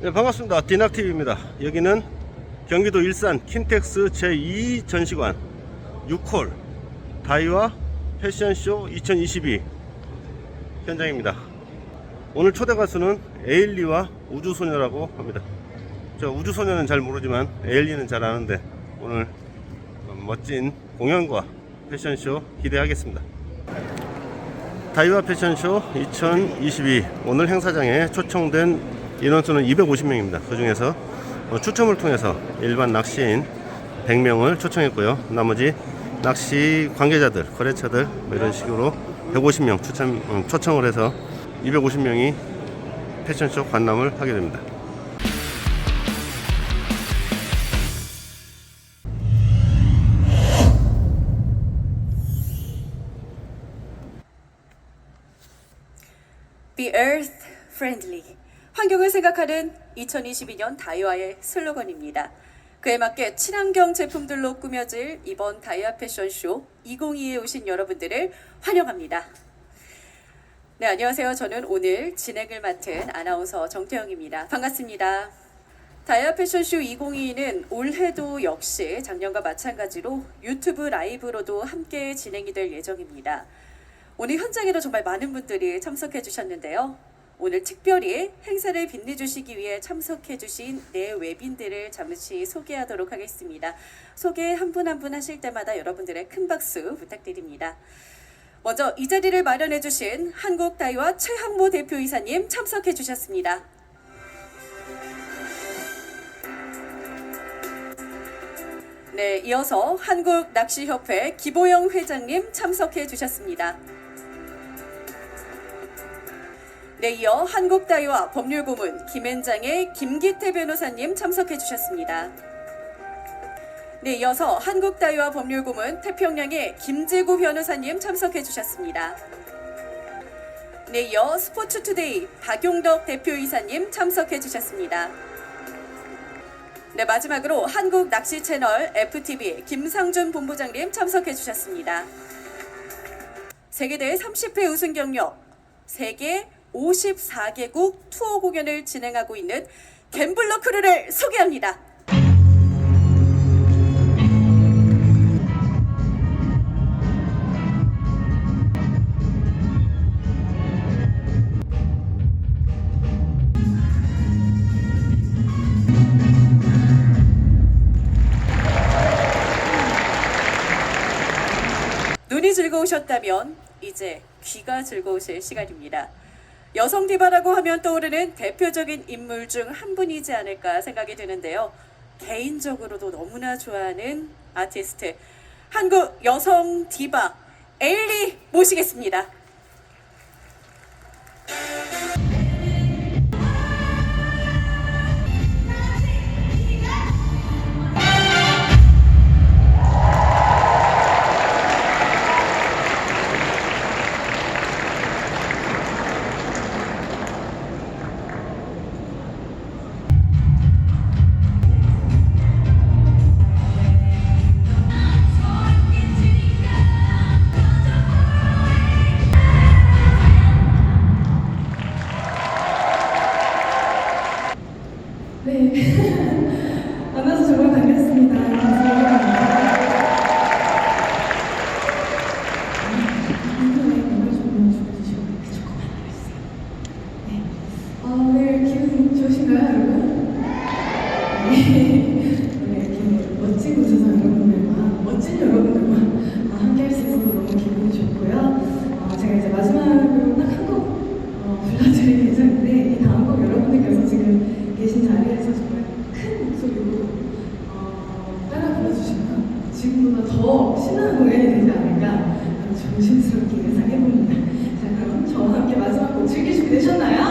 네, 반갑습니다. 디낙TV입니다. 여기는 경기도 일산 킨텍스 제2 전시관 6홀 다이와 패션쇼 2022 현장입니다. 오늘 초대 가수는 에일리와 우주소녀라고 합니다. 저 우주소녀는 잘 모르지만 에일리는 잘 아는데 오늘 멋진 공연과 패션쇼 기대하겠습니다. 다이와 패션쇼 2022 오늘 행사장에 초청된 인원수는 250명입니다. 그 중에서 어, 추첨을 통해서 일반 낚시인 100명을 초청했고요. 나머지 낚시 관계자들, 거래처들 뭐 이런 식으로 150명 추천, 음, 초청을 해서 250명이 패션쇼 관람을 하게 됩니다. 생각하는 2022년 다이와의 슬로건입니다. 그에 맞게 친환경 제품들로 꾸며질 이번 다이아 패션쇼 2022에 오신 여러분들을 환영합니다. 네, 안녕하세요. 저는 오늘 진행을 맡은 아나운서 정태영입니다. 반갑습니다. 다이아 패션쇼 2022는 올해도 역시 작년과 마찬가지로 유튜브 라이브로도 함께 진행이 될 예정입니다. 오늘 현장에도 정말 많은 분들이 참석해 주셨는데요. 오늘 특별히 행사를 빛내주시기 위해 참석해 주신 네 외빈들을 잠시 소개하도록 하겠습니다. 소개 한분 한 분 하실 때마다 여러분들의 큰 박수 부탁드립니다. 먼저 이 자리를 마련해 주신 한국다이와 최항모 대표이사님 참석해 주셨습니다. 네, 이어서 한국낚시협회 기보영 회장님 참석해 주셨습니다. 네, 이어 한국다이와 법률고문 김앤장의 김기태 변호사님 참석해 주셨습니다. 네, 이어서 한국다이와 법률고문 태평양의 김재구 변호사님 참석해 주셨습니다. 네, 이어 스포츠투데이 박용덕 대표이사님 참석해 주셨습니다. 네, 마지막으로 한국 낚시 채널 FTV 김상준 본부장님 참석해 주셨습니다. 세계대회 30회 우승 경력, 세계 54개국 투어 공연을 진행하고 있는 갬블러 크루를 소개합니다. 눈이 즐거우셨다면 이제 귀가 즐거우실 시간입니다. 여성 디바라고 하면 떠오르는 대표적인 인물 중 한 분이지 않을까 생각이 드는데요. 개인적으로도 너무나 좋아하는 아티스트 한국 여성 디바 에일리 모시겠습니다. 되셨나요?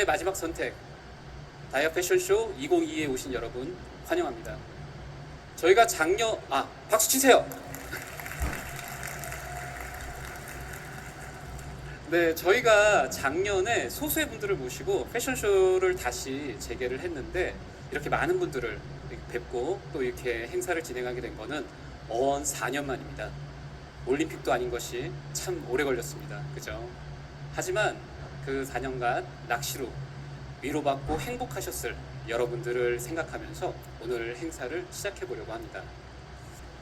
다이와의 마지막 선택 다이와 패션쇼 2022에 오신 여러분 환영합니다. 저희가 작년 아 박수 치세요. 네, 저희가 작년에 소수의 분들을 모시고 패션쇼를 다시 재개를 했는데 이렇게 많은 분들을 뵙고 또 이렇게 행사를 진행하게 된 거는 어언 4년 만입니다. 올림픽도 아닌 것이 참 오래 걸렸습니다. 그죠? 하지만 그 4년간 낚시로 위로받고 행복하셨을 여러분들을 생각하면서 오늘 행사를 시작해 보려고 합니다.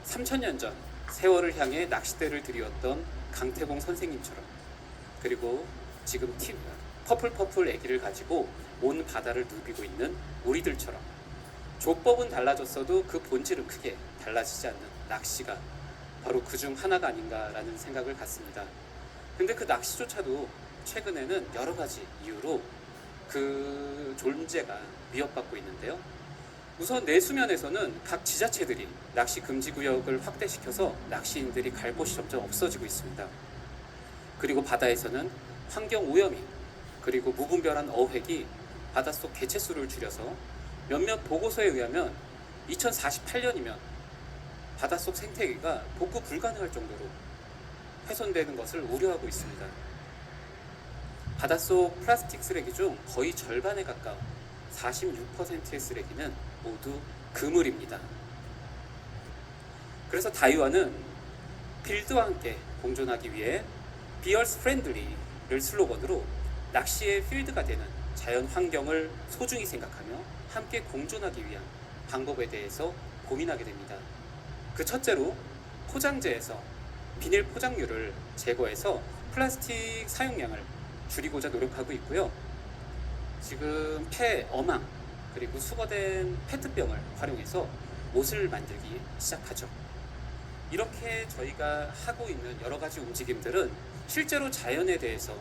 3천년 전 세월을 향해 낚싯대를 들이었던 강태공 선생님처럼 그리고 지금 티, 퍼플 퍼플 애기를 가지고 온 바다를 누비고 있는 우리들처럼 조법은 달라졌어도 그 본질은 크게 달라지지 않는 낚시가 바로 그 중 하나가 아닌가라는 생각을 갖습니다. 근데 그 낚시조차도 최근에는 여러 가지 이유로 그 존재가 위협받고 있는데요. 우선 내수면에서는 각 지자체들이 낚시 금지 구역을 확대시켜서 낚시인들이 갈 곳이 점점 없어지고 있습니다. 그리고 바다에서는 환경 오염이 그리고 무분별한 어획이 바닷속 개체수를 줄여서 몇몇 보고서에 의하면 2048년이면 바닷속 생태계가 복구 불가능할 정도로 훼손되는 것을 우려하고 있습니다. 바닷속 플라스틱 쓰레기 중 거의 절반에 가까운 46%의 쓰레기는 모두 그물입니다. 그래서 다이와는 필드와 함께 공존하기 위해 비얼스 프렌들리를 슬로건으로 낚시의 필드가 되는 자연 환경을 소중히 생각하며 함께 공존하기 위한 방법에 대해서 고민하게 됩니다. 그 첫째로 포장재에서 비닐 포장류를 제거해서 플라스틱 사용량을 줄이고자 노력하고 있고요. 지금 폐 어망 그리고 수거된 페트병을 활용해서 옷을 만들기 시작하죠. 이렇게 저희가 하고 있는 여러 가지 움직임들은 실제로 자연에 대해서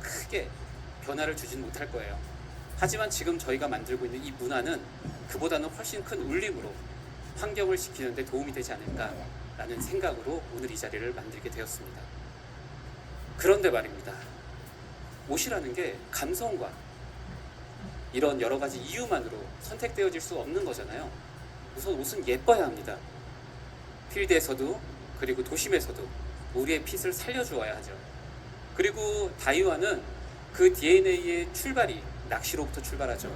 크게 변화를 주진 못할 거예요. 하지만 지금 저희가 만들고 있는 이 문화는 그보다는 훨씬 큰 울림으로 환경을 지키는 데 도움이 되지 않을까라는 생각으로 오늘 이 자리를 만들게 되었습니다. 그런데 말입니다. 옷이라는 게 감성과 이런 여러 가지 이유만으로 선택되어질 수 없는 거잖아요. 우선 옷은 예뻐야 합니다. 필드에서도 그리고 도심에서도 우리의 핏을 살려주어야 하죠. 그리고 다이와는 그 DNA의 출발이 낚시로부터 출발하죠.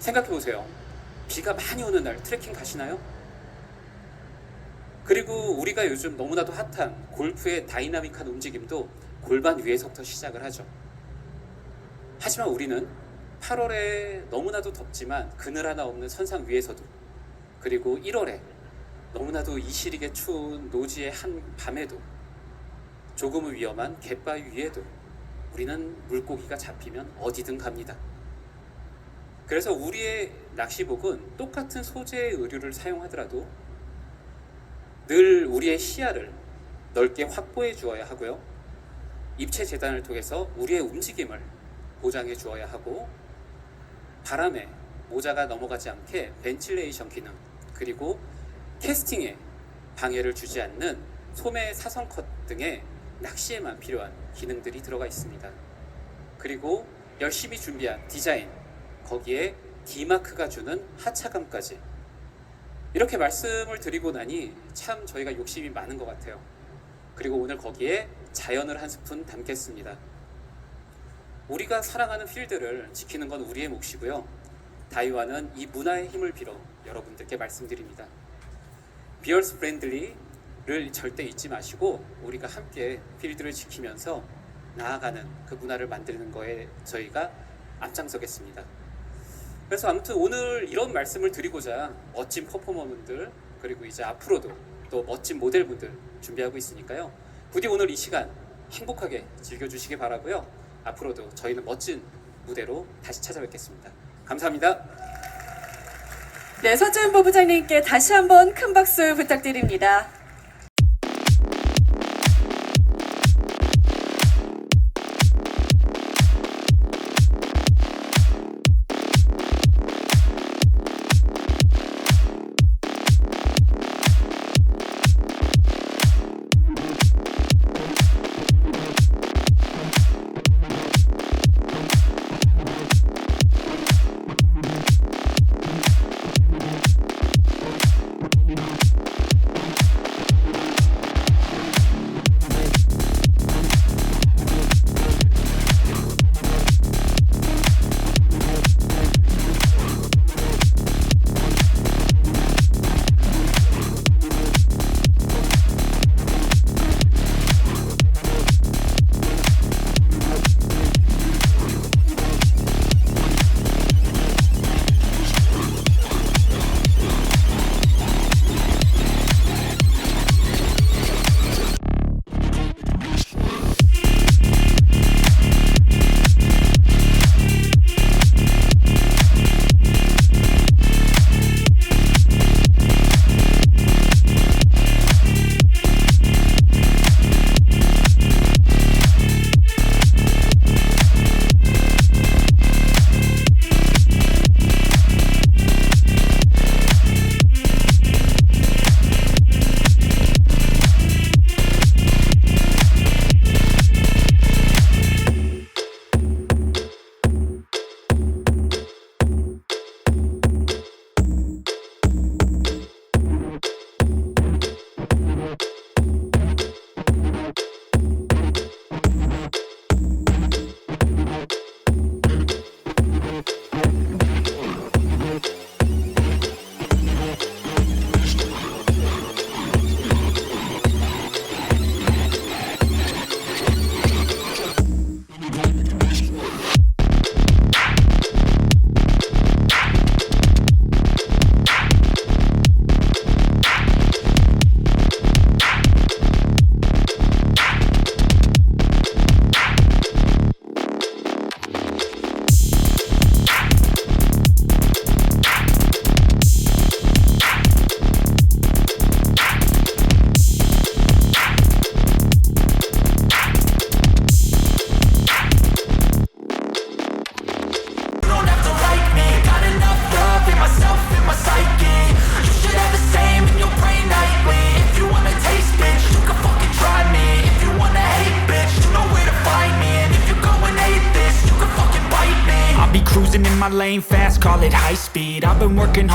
생각해 보세요. 비가 많이 오는 날 트레킹 가시나요? 그리고 우리가 요즘 너무나도 핫한 골프의 다이나믹한 움직임도 골반 위에서부터 시작을 하죠. 하지만 우리는 8월에 너무나도 덥지만 그늘 하나 없는 선상 위에서도 그리고 1월에 너무나도 이시리게 추운 노지의 한 밤에도 조금은 위험한 갯바위 위에도 우리는 물고기가 잡히면 어디든 갑니다. 그래서 우리의 낚시복은 똑같은 소재의 의류를 사용하더라도 늘 우리의 시야를 넓게 확보해 주어야 하고요. 입체 재단을 통해서 우리의 움직임을 보장해 주어야 하고 바람에 모자가 넘어가지 않게 벤틸레이션 기능 그리고 캐스팅에 방해를 주지 않는 소매 사선 컷 등의 낚시에만 필요한 기능들이 들어가 있습니다. 그리고 열심히 준비한 디자인 거기에 D마크가 주는 하차감까지 이렇게 말씀을 드리고 나니 참 저희가 욕심이 많은 것 같아요. 그리고 오늘 거기에 자연을 한 스푼 담겠습니다. 우리가 사랑하는 필드를 지키는 건 우리의 몫이고요. 다이와는 이 문화의 힘을 빌어 여러분들께 말씀드립니다. 비얼스 프렌들리를 절대 잊지 마시고 우리가 함께 필드를 지키면서 나아가는 그 문화를 만드는 거에 저희가 앞장서겠습니다. 그래서 아무튼 오늘 이런 말씀을 드리고자 멋진 퍼포머분들 그리고 이제 앞으로도 또 멋진 모델분들 준비하고 있으니까요. 부디 오늘 이 시간 행복하게 즐겨주시기 바라고요. 앞으로도 저희는 멋진 무대로 다시 찾아뵙겠습니다. 감사합니다. 네, 서준 부부장님께 다시 한번 큰 박수 부탁드립니다.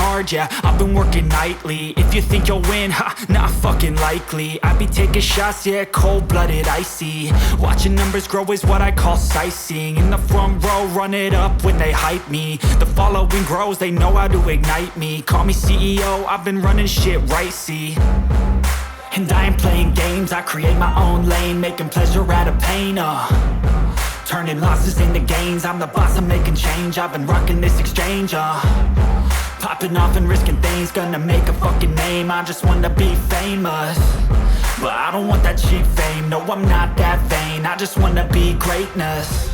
hard, yeah, I've been working nightly. If you think you'll win, ha, not fucking likely. I be taking shots, yeah, cold-blooded, icy. Watching numbers grow is what I call sightseeing. In the front row, run it up when they hype me. The following grows, they know how to ignite me. Call me CEO, I've been running shit right, see. And I ain't playing games, I create my own lane Making pleasure out of pain, uh. Turning losses into gains I'm the boss, I'm making change. I've been rocking this exchange, uh. Popping off and risking things, gonna make a fucking name. I just wanna be famous. But I don't want that cheap fame. No, I'm not that vain. I just wanna be greatness.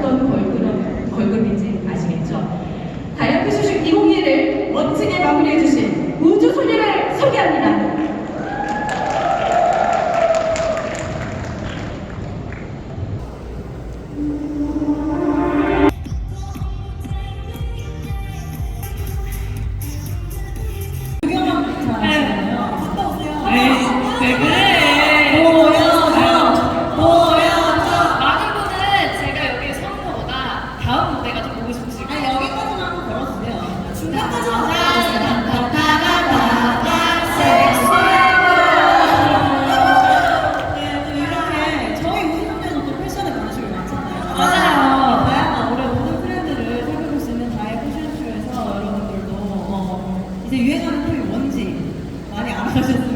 voltando 이제 유행하는 폼이 뭔지 많이 알아가셨어요?